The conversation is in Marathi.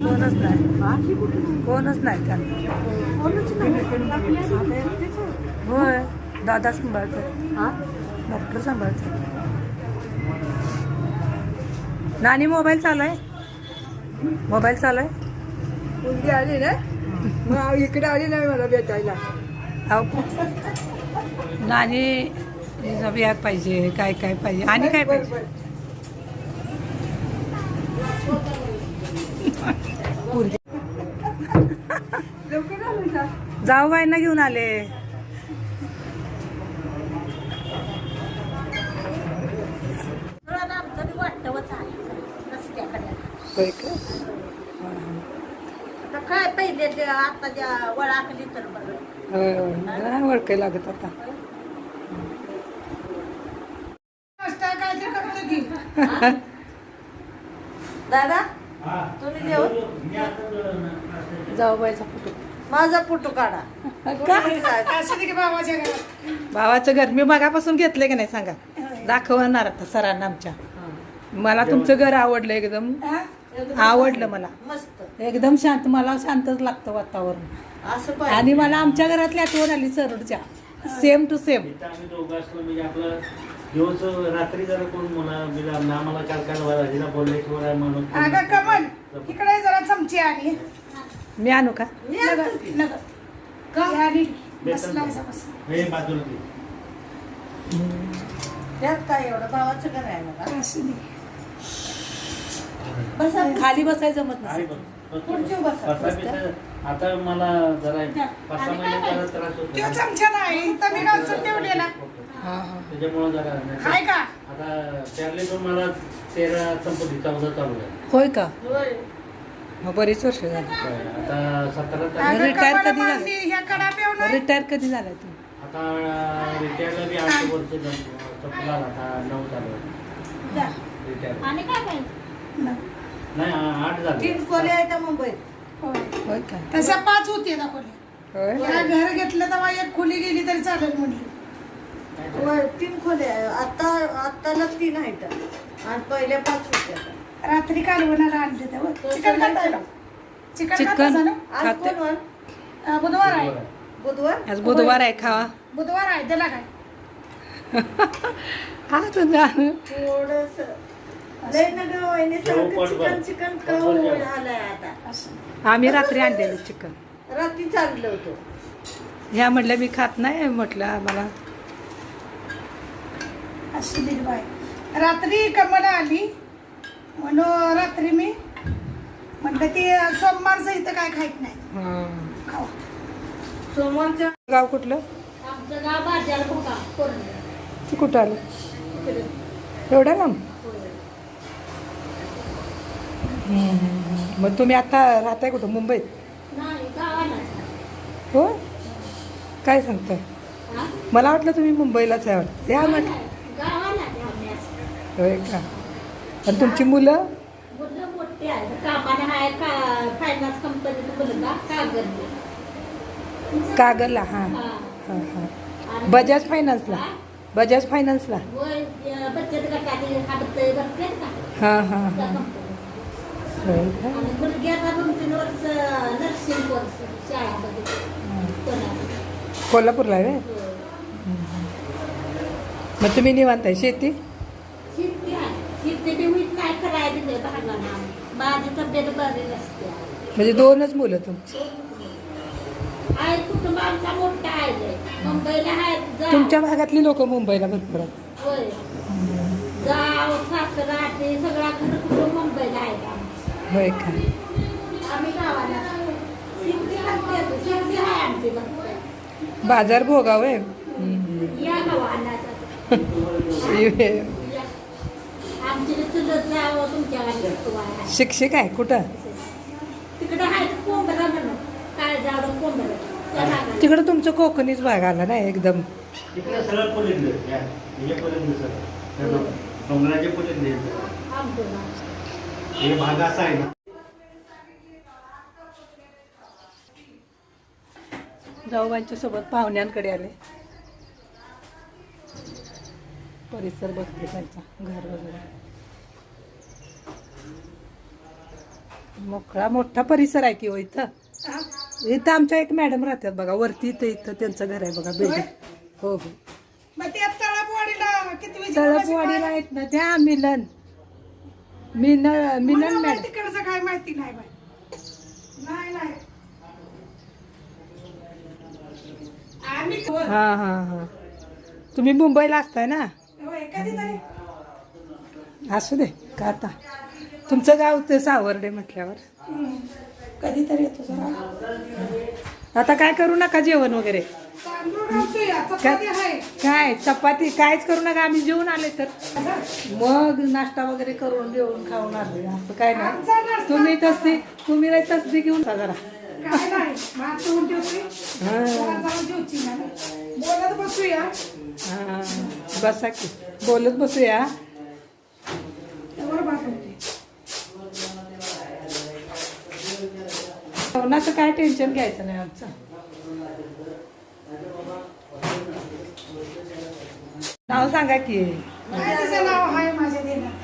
कोणच नाही. कोणच नाही त्यांना होय. दादा सांभाळतात डॉक्टर सांभाळतात नानी मोबाईल चालू आहे? मोबाईल चालू आहे? मुलगी आली ना? मग इकडे आली नाही मला भेटायला. अहो नानी बॅग पाहिजे काय काय पाहिजे? आणि काय पाहिजे? जाऊ बाईंना घेऊन आले? काय पहिले आता. तर बरं लागत आता दादा? तुम्ही जाऊ बाईचा फोटो. माझा फोटो काढा. घरात. भावाचं घर मी मगापासून घेतलं की नाही सांगा? दाखवणार आता सरांना आमच्या. मला तुमचं घर आवडलं एकदम. आवडलं मला. मस्त. एकदम शांत मला शांतच लागतं वातावरण. असं आणि मला आमच्या घरातली आठवण आली सरडच्या. सेम टू सेम दिवस रात्री जरा कोण म्हणा म्हणजे आम्हाला काल काल वाजीला बोलल्याशिवाय म्हणून अगं कमल इकडे जरा चमची आणि. मी आणू का? नगर नगर. का? बस हे बाजूला. त्यात काय एवढं भावाचं असं. बसा. खाली बसायचं जमत आहे नसेल बघ. बस- खुर्चीवर बसा. बसा- बिसा- आता मला जरा पाच सहा महिने जरा त्रास होतो. तो चमचा नाही तर मी घासून ठेवलेला. त्याच्यामुळे जरा हाय का? आता त्यातले पण मला तेरा संपत्ती चौदा चालू आहे होय का. मग बरीच वर्ष झाली. आता सतरा तारीख. कमल कधी झालं? ह्या कडा रिटायर कधी झालाय तुम्ही आता रिटायरला बी आठ वर्ष झाली. संपला आता नऊ चालू आहे रिटायर. आणि काय पाहिजे नाही आ- आठ झाले. तीन खोले आहेत त्या मुंबईत. होय. का? तशा पाच होते ना खोली. होय. घर घेतलं तेव्हा एक खोली गेली तरी चालेल म्हणली. होय, तीन खोले आहे आता आत्ताला तीन आहेत. आणि पहिल्या पाच होत्या. रात्री कालवणाला आणले तेव्हा चिकन खातायला चिकन चिकन खातायचं ना? आज खाते. कोण वार? अं, बुधवार आहे. बुधवार. आज बुधवार आहे खावा. बुधवार आहे त्याला काय? हा तुझा थोडस. लय ना गं वहिनी सारखं पोट भर. Chicken chicken. आलंय आता. असं. आम्ही रात्री आणलेलं चिकन. रात्री चाललं होतं. ह्या म्हटलं मी खात नाही म्हटलं आम्हाला असं दिली बाय रात्री कमला आली. म्हणून रात्री मी म्हटलं ती सोमवारचं इथं काय खायत नाही. हा. खाऊ. सोमवारच्या गाव कुठलं? आमचं गाव बाजार भोगा कोरणे. तू कुठं आलं? एवढं हम्म. मग तुम्ही आता राहताय कुठं? मुंबईत? नाही गावाला. हो काय सांगताय? मला वाटलं तुम्ही मुंबईलाच आहे वाटतं. या म्हटलं गावाला आहे आम्ही असं. होय का? आणि तुमची मुलं? मुलं मोठी आहे कामाला आहे का फायनान्स कंपनीत मुलगा कागद कागलला हां. हा. हां बजाज फायनान्सला बजाज फायनान्सला वय अं, बचत गटाचे हप्ते भरते का? हां हां हां. होय का? आणि मुलगी आता दोन तीन वर्ष नर्सिंग कोर्स शाळामध्ये. पुण्यात. कोल्हापूरला आहे. मग तुम्ही निवांत आहे शेती? आहे? होईल काय करायला दिले भागाला माझी तब्येत बरी नसते. म्हणजे दोनच मुलं तुमची. आहे कुटुंब आमचा मोठा आहे लय. मुंबईला आहे जा तुमच्या भागातली लोक मुंबईला भरपूर आहेत. होय. जाव सासरा ते सगळा घर कुटुंब मुंबईला आहे आमचं. होय का? आम्ही गावाला शेती करते शेती आहे आमची भरपूर. बाजार भोगाव आहे. या गावाला तुमच्या शिक्षक आहे कुठं? तिकडे आहे म्हणून. तुमचं कोकणीच भाग आला ना एकदम. सरळ डोंगराचे. हे भाग असा आहे ना. जाऊबांच्या सोबत पाहुण्यांकडे आले. परिसर बघते त्यांचा घर वगैरे. मोकळा मोठा परिसर आहे की हो इथं? इथं आमच्या एक मॅडम राहतात बघा वरती इथं इथं त्यांचं घर आहे बघा बिल्डिंग हो हो. मग ते तळपवाडीला किती तळपवाडीला आहेत ना त्या मिलन. मिन मिलन मॅडम. तिकडचं काय माहिती नाही बाई. नाही नाही. आम्ही हा हा हा. तुम्ही मुंबईला असताय ना? असू दे का आता? तुमचं गाव ते सावर्डे म्हटल्यावर. कधीतरी येतो जरा. आता काय करू नका जेवण वगैरे. तांदूळ घालतोय चपाती आहे. काय चपाती कायच करू नका आम्ही जेवून आले तर. मग नाश्ता वगैरे करून जेवून खाऊन आले. असं काय आमचा नाही नाश्ता- तुम्ही तसदी तुम्ही नाही तसदी घेऊन जा जरा. काय नाही. भात ठेवून ठेवते हा. जरा जाऊन जेवची ना बोलत बसूया. हा बसा की. बोलत बसूया. जेवणाचं काय टेन्शन घ्यायचं नाही आमचं. नाव सांगा की. काय नाव आहे माझ्या देण्यात